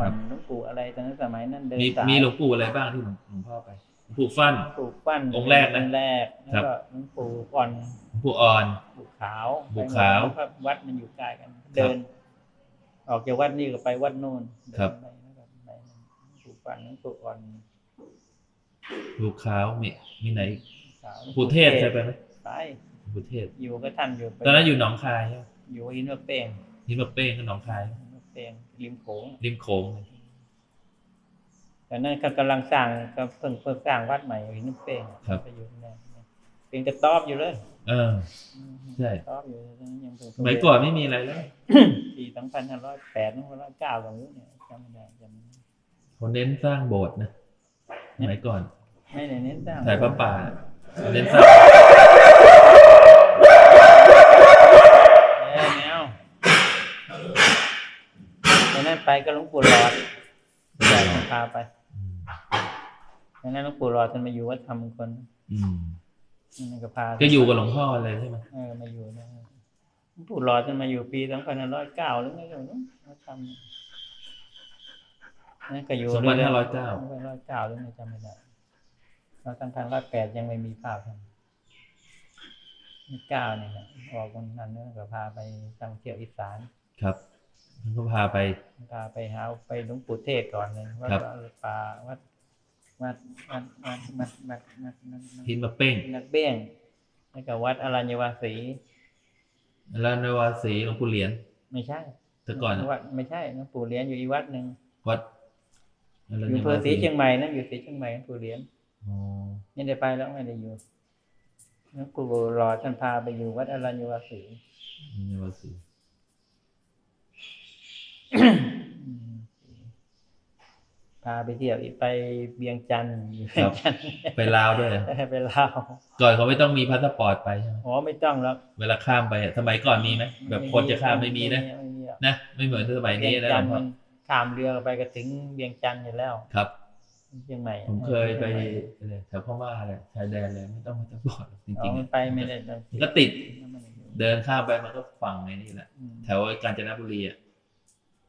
ก่อนหลวงปู่อะไรตอนนั้นสมัยนั้นเดินมีสายมีหลวงปู่อะไรบ้างที่หลวงหลวงพ่อไปหลวงปู่ฟั่นหลวงปู่ปั้นองค์แรกนะองค์แรกแล้วก็หลวงปู่ก่อนหลวงปู่อ่อนหลวงปู่ขาวหลวงปู่ขาวไปหมดแล้วก็วัดมันอยู่ใกล้กัน เดิน ออกจากวัดนี่ก็ไปวัดโน่นเดินครับไปแล้วก็ไปหลวงปู่ปั้นหลวงปู่อ่อนหลวงปู่ขาวมีมีไหนอีกขาวหลวงปู่เทศเคยไปไหมไปหลวงปู่เทศอยู่ก็ท่านอยู่ไปตอนนั้นอยู่หนองคายใช่ไหมอยู่อินทร์เป้งนี่มาเป้งก็หนองคาย อินทร์เป้งริมโขงริมโขงเลยตอนนั้นเขากำลังสร้างก็เพิ่งเพิ่งสร้างวัดใหม่อยู่อินทร์เป้งไปอยู่ที่นั่นเป็นกระต๊อบอยู่เลยเออใช่กระต๊อบอยู่ตอนนั้นยังเพิ่งสมัยก่อนไม่มีอะไรเลยปีสองพันห้าร้อยแปดสองพันห้าร้อยเก้ากับนี้เนี่ยจำไม่ได้จำไม่ได้เขาเน้นสร้างโบสถ์นะสมัยก่อนไม่ได้เน้นสร้างสายพระป่าเขาเน้นสร้าง เออแนวตอนนั้นไป ก็หลวงปู่หลอดอยากพาไปอืมตอนนั้นหลวงปู่หลอดท่านมาอยู่วัดธรรมมงคลอืมนั่นก็พาก็อยู่กับหลวงพ่อเลยใช่ไหมเออมาอยู่นะหลวงปู่หลอดท่านมาอยู่ปีสองพันห้าร้อยเก้าหรือไม่ก็ไม่รู้มาทำนั่นก็อยู่สองพันห้าร้อยเก้าสองพันห้าร้อยเก้าหรือไม่จำไม่ได้เราตั้งพันร้อยแปดยังไม่มีภาพท่านนี่เก้าเนี่ยนะออกวันนั้นแล้วก็พาไปท่องเที่ยวอีสานครับท่าน ก็พาไป พาไปหาไปหลวงปู่เทศก่อนเลยวัดป่าวัดวัดวัดวัดวัดวัดวัดหินมะเป้งนักเบ้งแล้วก็วัดอรัญวาสีอรัญวาสีหลวงปู่เหรียญไม่ใช่แต่ก่อนวัดไม่ใช่หลวงปู่เหรียญอยู่อีวัดหนึ่งวัดอยู่เพอศีเชียงใหม่นั่นอยู่ศีเชียงใหม่หลวงปู่เหรียญไม่ได้ไปแล้วไม่ได้อยู่หลวงปู่รอท่านพาไปอยู่วัดอรัญวาสีอรัญวาสี พาไปเที่ยวอีกไปเบียงจันทร์อยู่คเบียรังบจันทร์ไปลาวด้วยเหรอไปลาวก่อนเขาไม่ต้องมีพาสปอร์ตไปใช่ไหมอ๋อไม่ต้องแล้วเวลาข้ามไปอะสมัยก่อนมีไหมแบบคนจะข้ามไม่มีนะไม่มีหรอกนะไม่เหมือนสมัยเวีนี้ยงนะหจัลนวงทร์พ่อมันข้ามเรือไปก็ถึงเวียงจันทร์อยู่แล้วครับเชียงใหม่ผมเคยไปอะไรแถวพม่าเลยชายแดนเลยไม่ต้องพาสปอร์ตจอ๋อริงๆมันอะไปไม่ได้ต้องก็ติดไม่ได้อยู่เดินข้ามไปมันก็ฝั่งในนี่แหละอืมแถวกาญจนบุรีอะ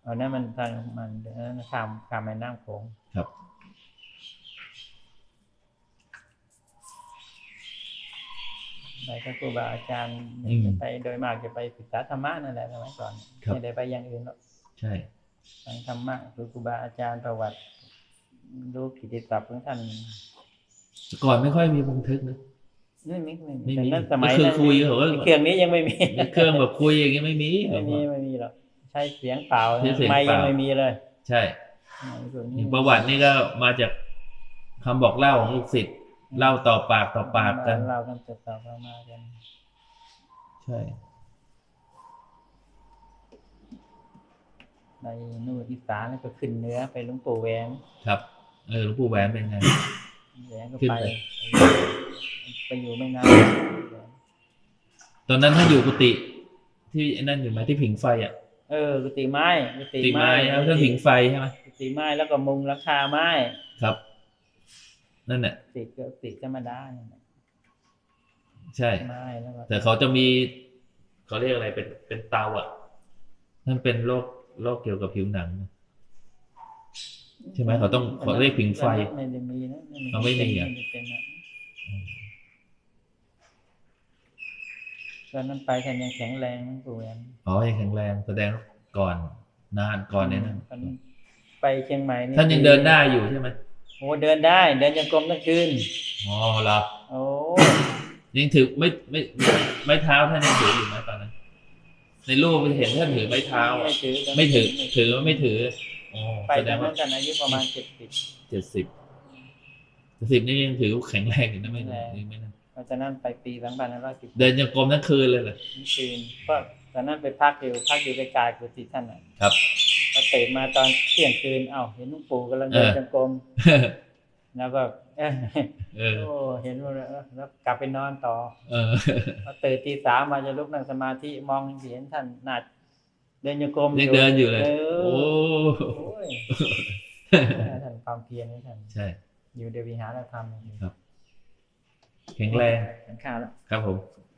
เอานั่นมันทางมันเออข้ามข้ามแม่น้ำโขงครับไปกับครูบาอาจารย์อืมจะไปโดยมากจะไปศึกษาธรรมะนั่นแหละสมัยก่อนครับไม่ได้ไปอย่างอื่นหรอกใช่ทางธรรมะคือครูบาอาจารย์ประวัติรู้กิตติศัพท์ของท่านแต่ก่อนไม่ค่อยมีบันทึกนะไม่มีไม่ไม่มีมีแต่นั้นสมัยก็คือนั้นคุยเหรอว่าเครื่องนี้ยังไม่มีมีเครื่องแบบคุยอย่างเงี้ยไม่มีไม่มีไม่มีหรอก ใช้เสียงเปล่าใช้เสียงไม่เปยังล่าไม่มีเลยใช่ไม่เครื่องอนี้ย่างประวัตินี่ก็มาจากคำบอกเล่าของลูกศิษย์เล่าต่อปากต่อปากกัน เรากันติดต่อกันมากันใช่ ในนู่นอีสานแล้วก็ขึ้นเหนื้อไปหลวงปู่แหวนครับ เออหลวงปู่แหวนเป็นไง แหวนก็ขึ้นไป ไป ไปอยู่ไม่นานตอนนั้นท่านอยู่กุฏิที่ไอ้นั่นอยู่ไหมที่ผิงไฟอะ เออกุฏิไม้กุฏิกุฏิไม้แล้วท่านผิงไฟใช่ไหมกุฏิไม้แล้วก็มุงหลังคาไม้ครับ นั่นแหละติดก็ติดธรรมดาเนี่ยนะใช่ไม้แล้วก็แต่เขาจะมีเขาเรียกอะไรเป็นเป็นเตาอะนั่นเป็นโรคโรคเกี่ยวกับผิวหนังนะใช่ไหมเขาต้องเขาเรียกผิงไฟไม่ได้มีนะเอาไม่มีอะ ไม่ได้เป็นนะ ตอนนั้นไปท่านยังแข็งแรงหลวงปู่แหวนอ๋อยังแข็งแรงแสดงก่อนนานก่อนเนี่ยนะตอนไปเชียงใหม่นี่ท่านยังเดินได้อยู่ใช่ไหมโอ้เดินได้ เดินจงกรมทั้งคืนอ๋อเหรอโอ้ยังถือไม่ไม่ไม้เท้าท่านยังถืออยู่ไหมตอนนั้น ในรูปเห็นท่านถือไม้เท้าไม่อะถือไม่ถือถือว่าไม่ถืออ๋อไปแสตดอนงนั้ว่านกันอายุประมาณเจ็ดสิบเจ็ดสิบเจ็ดสิบนี่ยังถือว่าแข็งแรงอยู่นะไม่แข็งแรงไม่นั่น ตอนนั้นไปปีสองพันห้าร้อยสิบเดินยังกรมทั้งคืนเลยเหรอคืนก็ตอนนั้นไปพักอยู่พักอยู่ใกล้ๆกุฏิท่านอะครับพอตื่นมาตอนเที่ยงคืนเอ้าเห็นหลุงปู่กำลังเดินเออจงกรมแล้วก็เอ้ยเออโอ้เห็นว่าเออแล้วกลับไปนอนต่อเออพอตื่นตีสามมาจะลุกนั่งสมาธิมองเห็นท่านนาดเดินจงกรมยังเดินอยู่เลยเอโอ้อโอ้ยท่านความเพียรนี่ท่านใช่ อยู่เดยววิหารธรรม แข็งแรงฉันข้าวแล้วครับผมค